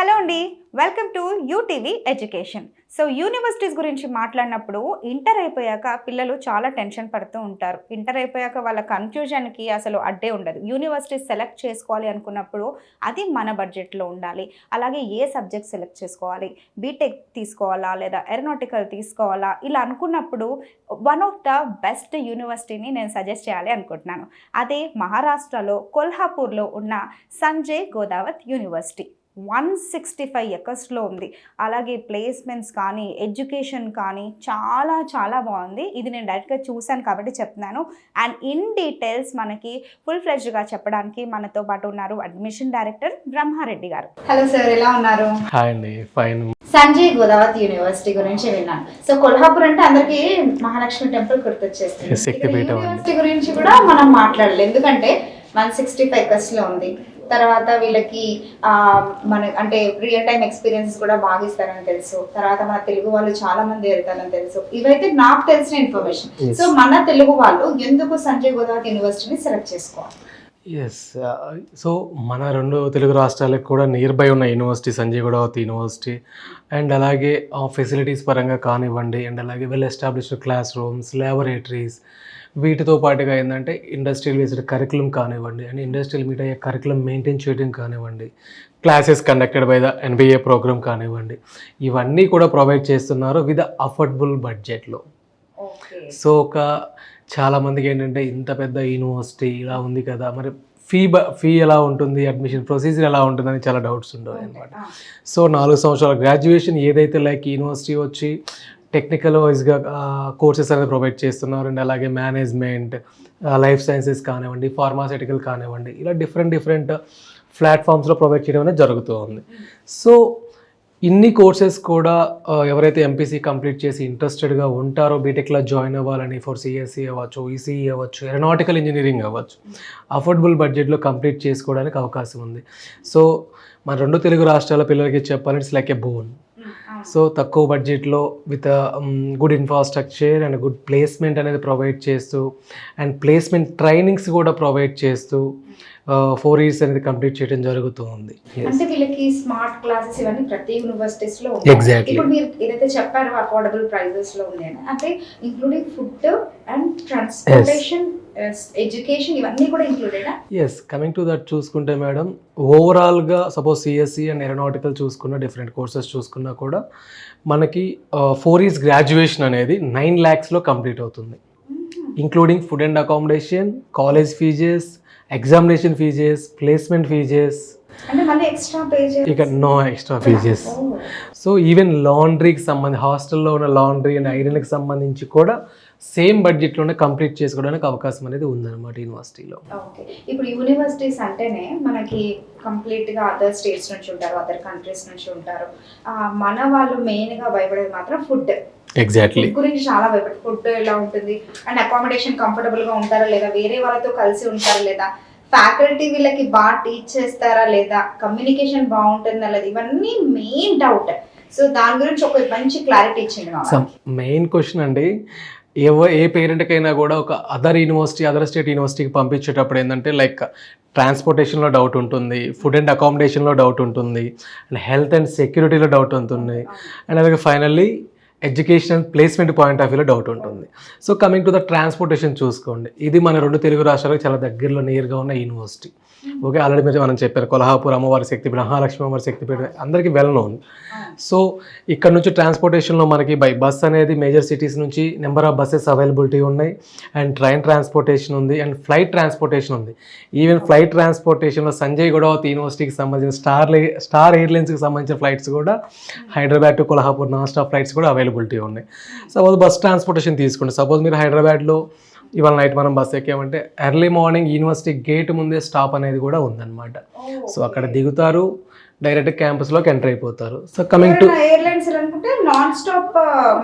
Hello అండి welcome to UTV education. So universities గురించి మాట్లాడినప్పుడు ఇంటర్ అయిపోయాక పిల్లలు చాలా టెన్షన్ పడుతూ ఉంటారు. ఇంటర్ అయిపోయాక వాళ్ళ కన్ఫ్యూజన్కి అసలు అడ్డే ఉండదు. యూనివర్సిటీస్ సెలెక్ట్ చేసుకోవాలి అనుకున్నప్పుడు అది మన బడ్జెట్లో ఉండాలి. అలాగే ఏ సబ్జెక్ట్ సెలెక్ట్ చేసుకోవాలి? బీటెక్ తీసుకోవాలా లేదా ఎరోనాటికల్ తీసుకోవాలా? ఇలా అనుకున్నప్పుడు వన్ ఆఫ్ ద బెస్ట్ యూనివర్సిటీని నేను సజెస్ట్ చేయాలి అనుకుంటున్నాను. అదే మహారాష్ట్రలో కొల్హాపూర్లో ఉన్న Sanjay Ghodawat university. One sixty five ఎకర్స్లో ఉంది. అలాగే ప్లేస్మెంట్స్ కానీ ఎడ్యుకేషన్ కానీ చాలా చాలా బాగుంది. ఇది నేను డైరెక్ట్గా చూశాను కాబట్టి చెప్తున్నాను. అండ్ ఇన్ డీటెయిల్స్ మనకి ఫుల్ ఫ్లెజ్గా చెప్పడానికి మనతో పాటు ఉన్నారు అడ్మిషన్ డైరెక్టర్ బ్రహ్మారెడ్డి గారు. హలో సార్ ఎలా ఉన్నారు? హాయ్ అండి ఫైన్ సంజయ్ గోదావరి యూనివర్సిటీ గురించి విన్నాను. సో కొల్హాపూర్ అంటే అందరికి మహాలక్ష్మి టెంపుల్ గుర్తొచ్చేస్తుంది. యూనివర్సిటీ గురించి కూడా మనం మాట్లాడాలి ఎందుకంటే వన్ సిక్స్టీ ఫైవ్లో ఉంది. తర్వాత వీళ్ళకి ఆ, మన అంటే రియల్ టైం ఎక్స్పీరియన్స్ కూడా బాగా ఇస్తారని తెలుసు. తర్వాత మన తెలుగు వాళ్ళు చాలా మంది వెళ్తారని తెలుసు. ఇవైతే నాకు తెలిసిన ఇన్ఫర్మేషన్. సో మన తెలుగు వాళ్ళు ఎందుకు సంజయ్ గోదావరి యూనివర్సిటీని సెలెక్ట్ చేసుకోవాలి? ఎస్ సో మన రెండు తెలుగు రాష్ట్రాలకు కూడా నియర్ బై ఉన్న university Sanjay Ghodawat university and అలాగే ఫెసిలిటీస్ పరంగా కానివ్వండి అండ్ అలాగే well established class rooms laboratories వీటితో పాటుగా ఏంటంటే ఇండస్ట్రియల్ బేస్డ్ కరికులం కానివ్వండి అండ్ ఇండస్ట్రియల్ మీట్ అయ్యే కరికులం మెయింటైన్ చేయడం కానివ్వండి classes conducted by the NBA program కానివ్వండి ఇవన్నీ కూడా ప్రొవైడ్ చేస్తున్నారు విత్ అఫోర్డబుల్ బడ్జెట్లో సో ఒక చాలా మందికి ఏంటంటే ఇంత పెద్ద యూనివర్సిటీ ఇలా ఉంది కదా మరి ఫీ బ ఫీ ఎలా ఉంటుంది అడ్మిషన్ ప్రొసీజర్ ఎలా ఉంటుందని చాలా డౌట్స్ ఉండవు అనమాట సో నాలుగు సంవత్సరాల గ్రాడ్యుయేషన్ ఏదైతే లైక్ యూనివర్సిటీ వచ్చి టెక్నికల్ వైజ్గా కోర్సెస్ అనేది ప్రొవైడ్ చేస్తున్నారు. అండ్ అలాగే మేనేజ్మెంట్ లైఫ్ సైన్సెస్ కానివ్వండి ఫార్మాసిటికల్ కానివ్వండి ఇలా డిఫరెంట్ డిఫరెంట్ ప్లాట్ఫామ్స్లో ప్రొవైడ్ చేయడం అనేది జరుగుతూ ఉంది. సో ఇన్ని కోర్సెస్ కూడా ఎవరైతే ఎంపీసీ కంప్లీట్ చేసి ఇంట్రెస్టెడ్గా ఉంటారో బీటెక్లో జాయిన్ అవ్వాలని ఫర్ సిఎస్సి అవ్వచ్చు ఈసీఈ అవ్వచ్చు ఏరోనాటికల్ ఇంజనీరింగ్ అవ్వచ్చు అఫోర్డబుల్ బడ్జెట్లో కంప్లీట్ చేసుకోవడానికి అవకాశం ఉంది. సో మన రెండు తెలుగు రాష్ట్రాల పిల్లలకి చెప్పాలంటే it's like a boon so తక్కువ బడ్జెట్లో with good infrastructure and good placement అనేది ప్రొవైడ్ చేస్తూ అండ్ ప్లేస్మెంట్ ట్రైనింగ్స్ కూడా ప్రొవైడ్ చేస్తూ ఫోర్ ఇయర్స్ అనేది కంప్లీట్ చేయడం జరుగుతూ ఉంది. అంటే వీళ్ళకి స్మార్ట్ క్లాసెస్ ఇవన్నీ ప్రతి యూనివర్సిటీస్లో Exactly. ఇప్పుడు మీరు ఏదైతే చెప్పారో అఫోర్డబుల్ ప్రైజెస్లో ఉంది అంటే including food and transportation education ఇవన్నీ కూడా included yes coming to that చూసుకుంటే మేడం ఓవరాల్గా సపోజ్ సిఎస్సి అండ్ ఏరోనాటికల్ చూసుకున్న డిఫరెంట్ కోర్సెస్ చూసుకున్నా కూడా మనకి ఫోర్ ఇయర్స్ గ్రాడ్యుయేషన్ అనేది నైన్ ల్యాక్స్లో కంప్లీట్ అవుతుంది. Including food and accommodation college fees examination fees placement fees ఇక no extra fees so even లాండ్రీకి సంబంధించి హాస్టల్లో ఉన్న లాండ్రీ అండ్ ఐరన్కి సంబంధించి కూడా సేమ్ బడ్జెట్లోనే కంప్లీట్ చేసుకోవడానికి అవకాశం అనేది ఉందన్నమాట యూనివర్సిటీలో. ఓకే. ఇప్పుడు యూనివర్సిటీస్ అంటేనే మనకి కంప్లీట్గా అదర్ స్టేట్స్ నుంచి ఉంటారు అదర్ కంట్రీస్ నుంచి ఉంటారు. మన వాళ్ళు మెయిన్గా భయపడేది మాత్రం ఫుడ్. ఎగ్జాక్ట్లీ గురించి చాలా భయపడి ఫుడ్ ఎలా ఉంటుంది? అండ్ అకామిడేషన్ కంఫర్టబుల్గా ఉంటారా లేదా? వేరే వాళ్ళతో కలిసి ఉంటారా లేదా? ఫ్యాకల్టీ వీళ్ళకి బాగా టీచ్ చేస్తారా లేదా? కమ్యూనికేషన్ బాగుంటుందా లేదా? ఇవన్నీ మెయిన్ డౌట్. సో దాని గురించి ఒక మంచి క్లారిటీ ఇచ్చింది మెయిన్ క్వశ్చన్ అండి ఎవ ఏ పేరెంట్కైనా కూడా ఒక అదర్ యూనివర్సిటీ అదర్ స్టేట్ యూనివర్సిటీకి పంపించేటప్పుడు ఏంటంటే లైక్ ట్రాన్స్పోర్టేషన్లో డౌట్ ఉంటుంది ఫుడ్ అండ్ అకామిడేషన్లో డౌట్ ఉంటుంది అండ్ హెల్త్ అండ్ సెక్యూరిటీలో డౌట్ ఉంటుంది. అండ్ అలాగే finally education placement point of వ్యూలో డౌట్ ఉంటుంది. So coming to the transportation చూసుకోండి. ఇది మన రెండు తెలుగు రాష్ట్రాలకు చాలా దగ్గరలో నియర్గా ఉన్న యూనివర్సిటీ ఓకే ఆల్రెడీ మీరు మనం చెప్పారు కొల్హాపూర్ అమ్మవారి శక్తిపీఠ మహాలక్ష్మి అమ్మవారి శక్తిపీఠ అందరికీ వెల్ నోన్ సో ఇక్కడ నుంచి ట్రాన్స్పోర్టేషన్లో మనకి బై బస్ అనేది మేజర్ సిటీస్ నుంచి నెంబర్ ఆఫ్ బస్సెస్ అవైలబిలిటీ ఉన్నాయి. అండ్ ట్రైన్ ట్రాన్స్పోర్టేషన్ ఉంది అండ్ ఫ్లైట్ ట్రాన్స్పోర్టేషన్ ఉంది. ఈవెన్ ఫ్లైట్ ట్రాన్స్పోర్టేషన్లో సంజయ్ గొడవతి యూనివర్సిటీకి సంబంధించిన స్టార్ స్టార్ ఎయిర్లైన్స్కి సంబంధించిన ఫ్లైట్స్ కూడా Hyderabad to Kolhapur non stop flights కూడా అవైలబిలిటీ ఉన్నాయి. సపోజ్ బస్ ట్రాన్స్పోర్టేషన్ తీసుకోండి. సపోజ్ మీరు హైదరాబాద్లో ఇవాళ నైట్ మనం బస్ ఎక్కామంటే ఎర్లీ మార్నింగ్ యూనివర్సిటీ గేట్ ముందే స్టాప్ అనేది కూడా ఉందన్నమాట. సో అక్కడ దిగుతారు డైరెక్ట్ క్యాంపస్లోకి ఎంటర్ అయిపోతారు. సో కమింగ్ టు ఎయిర్లైన్స్ అనుకుంటే నాన్ స్టాప్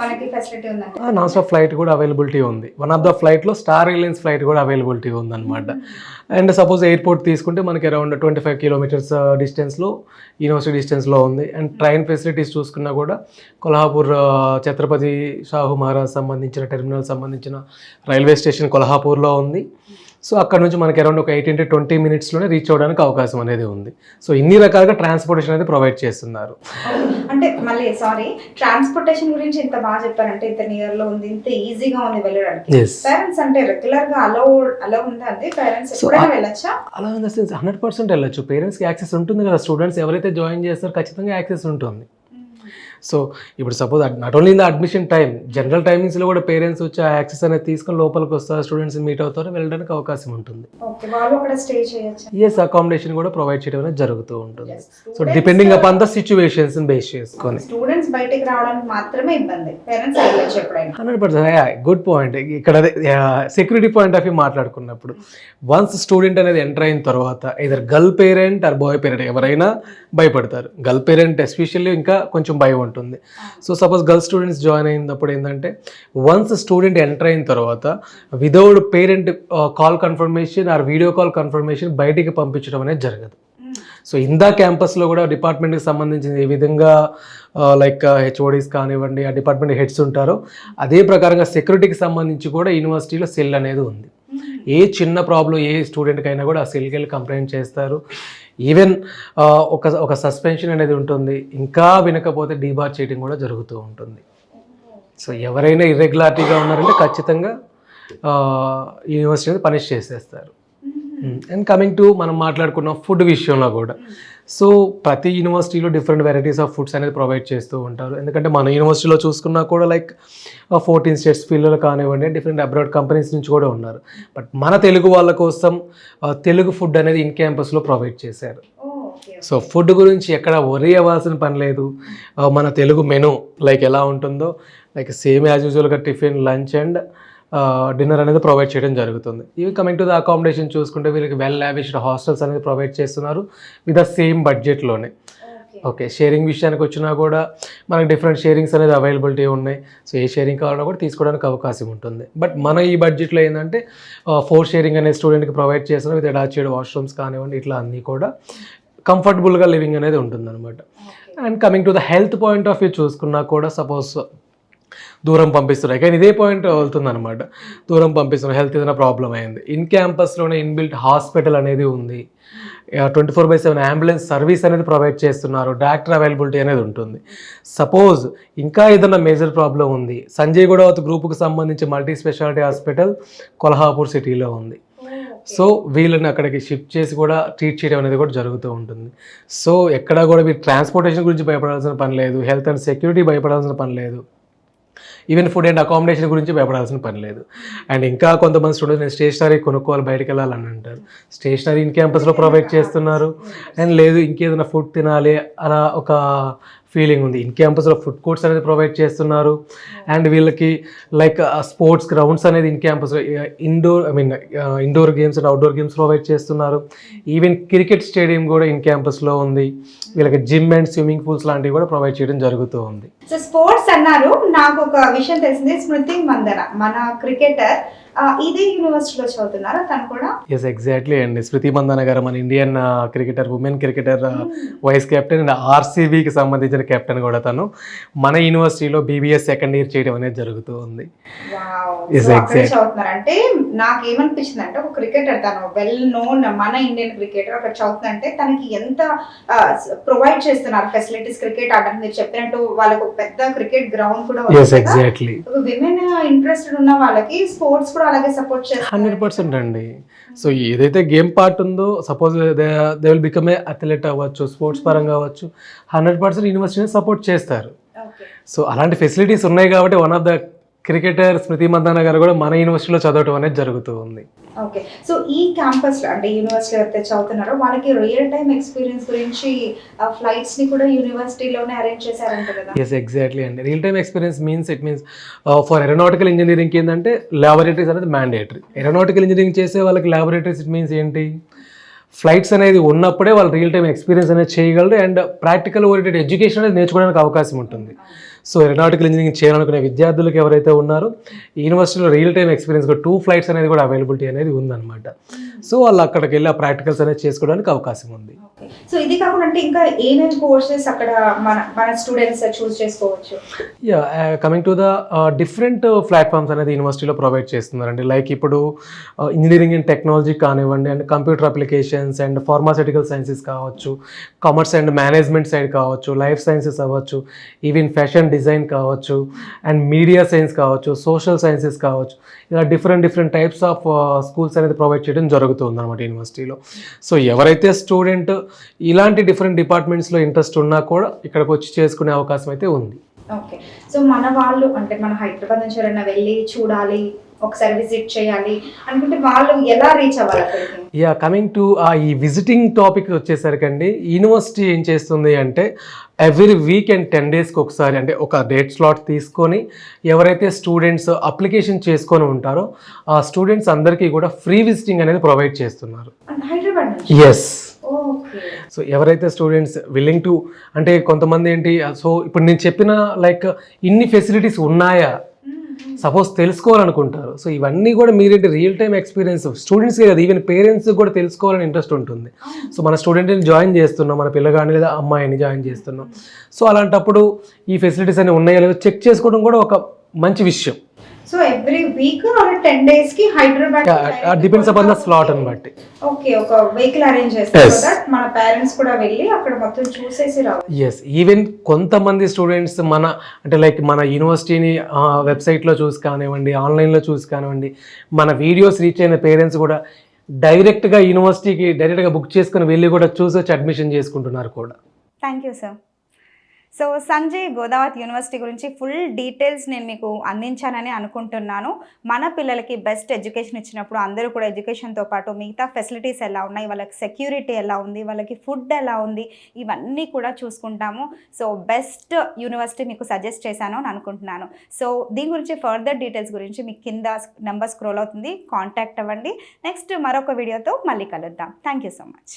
మనకి ఫెసిలిటీ ఉందండి. నాన్ స్టాప్ ఫ్లైట్ కూడా అవైలబిలిటీ ఉంది. వన్ ఆఫ్ ద ఫ్లైట్లో స్టార్ ఎయిర్లైన్స్ ఫ్లైట్ కూడా అవైలబిలిటీ ఉందన్నమాట. అండ్ సపోజ్ ఎయిర్పోర్ట్ తీసుకుంటే మనకి అరౌండ్ ట్వంటీ ఫైవ్ కిలోమీటర్స్ డిస్టెన్స్లో యూనివర్సిటీ డిస్టెన్స్లో ఉంది. అండ్ ట్రైన్ ఫెసిలిటీస్ చూసుకున్నా కూడా కొల్హాపూర్ ఛత్రపతి షాహు మహారాజ్ సంబంధించిన టెర్మినల్ సంబంధించిన రైల్వే స్టేషన్ కొల్హాపూర్లో ఉంది. సో అక్కడ నుంచి మనకి అరౌండ్ ఒక ఎయిటీన్ టు ట్వంటీ మినిట్స్లోనే రీచ్ అవ్వడానికి అవకాశం అనేది ఉంది. సో ఇన్ని రకాలుగా ట్రాన్స్పోర్టేషన్ అనేది ప్రొవైడ్ చేస్తున్నారు. అంటే మళ్ళీ సారీ ట్రాన్స్పోర్టేషన్ గురించి ఇంత బాగా చెప్పారంటే ఇంత నియర్లో ఉంది ఇంత ఈజీగా ఉంది వెళ్ళడానికి. పేరెంట్స్ అంటే రెగ్యులర్గా అలౌ అలౌ ఉందా అండి? పేరెంట్స్ ఎప్పుడైనా వెళ్ళొచ్చా? అలా in the sense hundred percent వెళ్ళొచ్చు పేరెంట్స్కి యాక్సెస్ ఉంటుంది కదా. స్టూడెంట్స్ ఎవరైతే జాయిన్ చేస్తారో ఖచ్చితంగా యాక్సెస్ ఉంటుంది. సో ఇప్పుడు suppose not only in the admission time general టైమింగ్స్లో కూడా పేరెంట్స్ వచ్చి ఆ యాక్సెస్ అనేది తీసుకొని లోపలికి వస్తారు స్టూడెంట్స్ మీట్ అవుతారు వెళ్ళడానికి అవకాశం ఉంటుంది. ఎస్ అకామిడేషన్ కూడా ప్రొవైడ్ చేయడం అనేది జరుగుతూ ఉంటుంది. So depending upon the situations base చేసుకొని. స్టూడెంట్స్ బయటికి రావడానికి మాత్రమే ఇబ్బంది. Parents hundred percent good point ఇక్కడ సెక్యూరిటీ పాయింట్ ఆఫ్ వ్యూ మాట్లాడుకున్నప్పుడు వన్స్ స్టూడెంట్ అనేది ఎంటర్ అయిన తర్వాత either girl parent or boy parent ఎవరైనా భయపడతారు. గర్ల్ పేరెంట్ ఎస్పెషల్లీ ఇంకా కొంచెం భయం ఉంటుంది. So suppose girl students join అయినప్పుడు ఏంటంటే వన్స్ స్టూడెంట్ ఎంటర్ అయిన తర్వాత without parent call confirmation or video call confirmation బయటికి పంపించడం అనేది జరగదు. సో ఇందా క్యాంపస్లో కూడా డిపార్ట్మెంట్కి సంబంధించిన ఏ విధంగా లైక్ హెచ్ఓడీస్ కానివ్వండి ఆ డిపార్ట్మెంట్ హెడ్స్ ఉంటారో అదే ప్రకారంగా సెక్యూరిటీకి సంబంధించి కూడా యూనివర్సిటీలో సెల్ అనేది ఉంది. ఏ చిన్న ప్రాబ్లం ఏ స్టూడెంట్కి అయినా కూడా ఆ సెల్కి వెళ్ళి కంప్లైంట్ చేస్తారు. ఈవెన్ ఒక ఒక సస్పెన్షన్ అనేది ఉంటుంది. ఇంకా వినకపోతే డీబార్ చేయడం కూడా జరుగుతూ ఉంటుంది. సో ఎవరైనా ఇర్రెగ్యులారిటీగా ఉన్నారంటే ఖచ్చితంగా యూనివర్సిటీ అనేది పనిష్ చేసేస్తారు. అండ్ కమింగ్ టు మనం మాట్లాడుకున్న ఫుడ్ విషయంలో కూడా. సో ప్రతి యూనివర్సిటీలో డిఫరెంట్ వెరైటీస్ ఆఫ్ ఫుడ్స్ అనేది ప్రొవైడ్ చేస్తూ ఉంటారు. ఎందుకంటే మన యూనివర్సిటీలో చూసుకున్నా కూడా లైక్ ఫోర్టీన్ స్టేట్స్ పిల్లలు కానివ్వండి డిఫరెంట్ అబ్రాడ్ కంపెనీస్ నుంచి కూడా ఉన్నారు. బట్ మన తెలుగు వాళ్ళ కోసం తెలుగు ఫుడ్ అనేది ఇన్ క్యాంపస్లో ప్రొవైడ్ చేశారు. సో ఫుడ్ గురించి ఎక్కడ వరీ అవ్వాల్సిన పని లేదు. మన తెలుగు మెను లైక్ ఎలా ఉంటుందో లైక్ సేమ్ యాజ్ యూజువల్గా టిఫిన్ లంచ్ అండ్ డిన్నర్ అనేది ప్రొవైడ్ చేయడం జరుగుతుంది. ఇవి కమింగ్ టు ద అకామిడేషన్ చూసుకుంటే వీళ్ళకి వెల్ లావిష్డ్ హాస్టల్స్ అనేది ప్రొవైడ్ చేస్తున్నారు విత్ ద సేమ్ బడ్జెట్లోనే ఓకే షేరింగ్ విషయానికి వచ్చినా కూడా మనకి డిఫరెంట్ షేరింగ్స్ అనేది అవైలబిలిటీ ఉన్నాయి. సో ఏ షేరింగ్ కావాలన్నా కూడా తీసుకోవడానికి అవకాశం ఉంటుంది. బట్ మన ఈ బడ్జెట్లో ఏంటంటే ఫోర్ షేరింగ్ అనేది స్టూడెంట్కి ప్రొవైడ్ చేస్తున్నారు విత్ అటాచ్డ్ వాష్రూమ్స్ కానివ్వండి ఇట్లా అన్నీ కూడా కంఫర్టబుల్గా లివింగ్ అనేది ఉంటుందన్నమాట. And coming to the health point of view చూసుకున్నా కూడా సపోజ్ దూరం పంపిస్తున్నారు కానీ ఇదే పాయింట్ వెళ్తుంది అనమాట దూరం పంపిస్తున్నారు హెల్త్ ఏదైనా ప్రాబ్లం అయింది. ఇన్ క్యాంపస్లోనే ఇన్బిల్ట్ హాస్పిటల్ అనేది ఉంది. Twenty four by seven ambulance service అనేది ప్రొవైడ్ చేస్తున్నారు. డాక్టర్ అవైలబిలిటీ అనేది ఉంటుంది. సపోజ్ ఇంకా ఏదైనా మేజర్ ప్రాబ్లం ఉంది. సంజయ్ గూడవత్ గ్రూప్కి సంబంధించి మల్టీ స్పెషాలిటీ హాస్పిటల్ కొల్హాపూర్ సిటీలో ఉంది. సో వీళ్ళని అక్కడికి షిఫ్ట్ చేసి కూడా ట్రీట్ చేయడం అనేది కూడా జరుగుతూ ఉంటుంది. సో ఎక్కడా కూడా మీరు ట్రాన్స్పోర్టేషన్ గురించి భయపడాల్సిన పని లేదు. హెల్త్ అండ్ సెక్యూరిటీ భయపడాల్సిన పని లేదు. ఈవెన్ ఫుడ్ అండ్ అకామిడేషన్ గురించి భయపడాల్సిన పని లేదు. అండ్ ఇంకా కొంతమంది స్టూడెంట్స్ నేను స్టేషనరీ కొనుక్కోవాలి బయటకు వెళ్ళాలని అంటారు. స్టేషనరీ ఇన్ క్యాంపస్లో ప్రొవైడ్ చేస్తున్నారు. అండ్ లేదు ఇంకేదైనా ఫుడ్ తినాలి అలా ఒక ఫీలింగ్ ఉంది. ఇన్ క్యాంపస్లో ఫుడ్ కోర్ట్స్ అనేది ప్రొవైడ్ చేస్తున్నారు. అండ్ వీళ్ళకి లైక్ స్పోర్ట్స్ గ్రౌండ్స్ అనేది ఇన్ క్యాంపస్లో indoor I mean indoor games and outdoor games provide చేస్తున్నారు. ఈవెన్ క్రికెట్ స్టేడియం కూడా ఇన్ క్యాంపస్లో ఉంది. వీళ్ళకి జిమ్ అండ్ స్విమ్మింగ్ పూల్స్ లాంటివి కూడా ప్రొవైడ్ చేయడం జరుగుతూ ఉంది. సో స్పోర్ట్స్ అన్నారు. నాకు ఒక విషయం తెలిసింది. స్మృతి మందన మన క్రికెటర్ ఇదే యూనివర్సిటీలో చదువుతున్నారా? తను కూడా? ఎస్ ఎగ్జాక్ట్లీ అండి. స్మృతి మందన గారు మన Indian cricketer women cricketer vice captain and ఆర్సీబీకి సంబంధించిన కెప్టెన్ కూడా తను. మన యూనివర్సిటీలో బీబీఎస్ సెకండ్ ఇయర్ చేయడం అనేది జరుగుతూ ఉంది. చదువుతున్నారు అంటే నాకు ఏమనిపించింది అంటే ఒక క్రికెటర్ తను వెల్ నోన్ మన ఇండియన్ క్రికెటర్ అక్కడ చదువుతుందంటే తనకి ఎంత ప్రొవైడ్ చేస్తున్నారు ఫెసిలిటీస్ క్రికెట్ ఆడడానికి మీరు చెప్పినట్టు వాళ్ళకు పెద్ద క్రికెట్ గ్రౌండ్ కూడా విమెన్ ఇంట్రెస్టెడ్ ఉన్న వాళ్ళకి స్పోర్ట్స్ కూడా అలాగే సపోర్ట్ చేస్తారు హండ్రెడ్ పర్సెంట్ అండి. సో ఏదైతే గేమ్ పార్ట్ ఉందో suppose they will become a athlete అవ్వచ్చు స్పోర్ట్స్ పరంగా అవ్వచ్చు హండ్రెడ్ పర్సెంట్ యూనివర్సిటీని సపోర్ట్ చేస్తారు. సో అలాంటి ఫెసిలిటీస్ ఉన్నాయి కాబట్టి one of the cricketer Smriti Mandhana గారు కూడా మన యూనివర్సిటీలో చదవటం అనేది జరుగుతూ ఉంది. ఓకే. సో ఈ క్యాంపస్ అంటే యూనివర్సిటీ ఎవరైతే చదువుతున్నారో వాళ్ళకి రియల్ టైం ఎక్స్పీరియన్స్ గురించి ఫ్లైట్స్ని కూడా యూనివర్సిటీలోనే అరేంజ్ చేశారంట కదా? ఎస్ ఎగ్జాక్ట్లీ అండి. Real time experience means it means for aeronautical engineering ఏంటంటే ల్యాబొరేటరీస్ అనేది మ్యాండేటరీ ఏరోనాటికల్ ఇంజనీరింగ్ చేసే వాళ్ళకి ల్యాబొరేటరీస్ ఇట్ మీన్స్ ఏంటి? ఫ్లైట్స్ అనేది ఉన్నప్పుడే వాళ్ళు రియల్ టైం ఎక్స్పీరియన్స్ అనేది చేయగలరు అండ్ ప్రాక్టికల్ ఓరియంటెడ్ ఎడ్యుకేషన్ అనేది నేర్చుకోవడానికి అవకాశం ఉంటుంది. సో ఏరోనాటికల్ ఇంజనీరింగ్ చేయాలనుకునే విద్యార్థులకు ఎవరైతే ఉన్నారో యూనివర్సిటీలో real time experience to flights అనేది కూడా అవైలబిలిటీ అనేది ఉందన్నమాట. సో వాళ్ళు అక్కడికి వెళ్ళి ఆ ప్రాక్టికల్స్ అనేది చేసుకోవడానికి అవకాశం ఉంది. సో ఇది కాకుండా ఇంకా ఏమేమి కోర్సెస్ అక్కడ మన మన స్టూడెంట్స్ చూస్ చేసుకోవచ్చు? Yeah coming to the different platforms అనేది యూనివర్సిటీలో ప్రొవైడ్ చేస్తున్నారండి. లైక్ ఇప్పుడు ఇంజనీరింగ్ అండ్ టెక్నాలజీ కానివ్వండి and computer applications and pharmaceutical sciences కావచ్చు కామర్స్ అండ్ మేనేజ్మెంట్ సైడ్ కావచ్చు లైఫ్ సైన్సెస్ అవ్వచ్చు ఈవెన్ ఫ్యాషన్ డిజైన్ కావచ్చు అండ్ మీడియా సైన్స్ కావచ్చు సోషల్ సైన్సెస్ కావచ్చు. ఇలా different different types of schools అనేది ప్రొవైడ్ చేయడం జరుగుతుంది అనమాట యూనివర్సిటీలో సో ఎవరైతే స్టూడెంట్ ఇలాంటి డిఫరెంట్ డిపార్ట్మెంట్స్లో ఇంట్రెస్ట్ ఉన్నా కూడా ఇక్కడికి వచ్చి చేసుకునే అవకాశం అయితే ఉంది. ఓకే సో మన వాళ్ళు అంటే మన హైదరాబాద్ నుంచి ఎవరైనా వెళ్ళి చూడాలి ఒకసారి విజిట్ చేయాలి అనుకుంటే వాళ్ళు ఎలా రీచ్ అవ్వాలి యా కమింగ్ టు ఈ విజిటింగ్ టాపిక్ వచ్చేసరికండి యూనివర్సిటీ ఏం చేస్తుంది అంటే ఎవ్రీ వీక్ అండ్ టెన్ డేస్కి ఒకసారి అంటే ఒక డేట్ స్లాట్ తీసుకొని ఎవరైతే స్టూడెంట్స్ అప్లికేషన్ చేసుకొని ఉంటారో ఆ స్టూడెంట్స్ అందరికీ కూడా ఫ్రీ విజిటింగ్ అనేది ప్రొవైడ్ చేస్తున్నారు. ఎస్ సో ఎవరైతే స్టూడెంట్స్ విల్లింగ్ టు అంటే కొంతమంది ఏంటి సో ఇప్పుడు నేను చెప్పిన లైక్ ఇన్ని ఫెసిలిటీస్ ఉన్నాయా? సపోజ్ తెలుసుకోవాలనుకుంటారు. సో ఇవన్నీ కూడా మీరేంటి రియల్ టైమ్ ఎక్స్పీరియన్స్ స్టూడెంట్స్కి కదా ఈవెన్ పేరెంట్స్ కూడా తెలుసుకోవాలని ఇంట్రెస్ట్ ఉంటుంది. సో మన స్టూడెంట్ని జాయిన్ చేస్తున్నాం మన పిల్లగాని లేదా అమ్మాయిని జాయిన్ చేస్తున్నాం. సో అలాంటప్పుడు ఈ ఫెసిలిటీస్ అన్ని ఉన్నాయో లేదో చెక్ చేసుకోవడం కూడా ఒక మంచి విషయం. So every week or ten డేస్కి Hyderabad depends upon the slot అని బట్టి ఓకే ఒక వెహికల్ అరేంజ్ చేస్తారు మన పేరెంట్స్ కూడా వెళ్ళి అక్కడ మొత్తం చూసేసి రావాలి ఎస్ ఈవెన్ కొంతమంది స్టూడెంట్స్ మన అంటే లైక్ మన యూనివర్సిటీని వెబ్సైట్లో చూసి కానివ్వండి ఆన్లైన్లో చూసి కానివ్వండి మన వీడియోస్ రీచ్ అయిన పేరెంట్స్ కూడా డైరెక్ట్గా యూనివర్సిటీకి డైరెక్ట్గా బుక్ చేసుకుని వెళ్ళి కూడా చూసి వచ్చి అడ్మిషన్ చేసుకుంటున్నారు కూడా. Thank you sir so Sanjay Godavari university గురించి ఫుల్ డీటెయిల్స్ నేను మీకు అందించానని అనుకుంటున్నాను. మన పిల్లలకి బెస్ట్ ఎడ్యుకేషన్ ఇచ్చినప్పుడు అందరూ కూడా ఎడ్యుకేషన్తో పాటు మిగతా ఫెసిలిటీస్ ఎలా ఉన్నాయి వాళ్ళకి సెక్యూరిటీ ఎలా ఉంది వాళ్ళకి ఫుడ్ ఎలా ఉంది ఇవన్నీ కూడా చూసుకుంటాము. సో బెస్ట్ యూనివర్సిటీ మీకు సజెస్ట్ చేశాను అని అనుకుంటున్నాను. సో దీని గురించి ఫర్దర్ డీటెయిల్స్ గురించి మీకు కింద నెంబర్ స్క్రోల్ అవుతుంది. కాంటాక్ట్ అవ్వండి. నెక్స్ట్ మరొక వీడియోతో మళ్ళీ కలుద్దాం. Thank you so much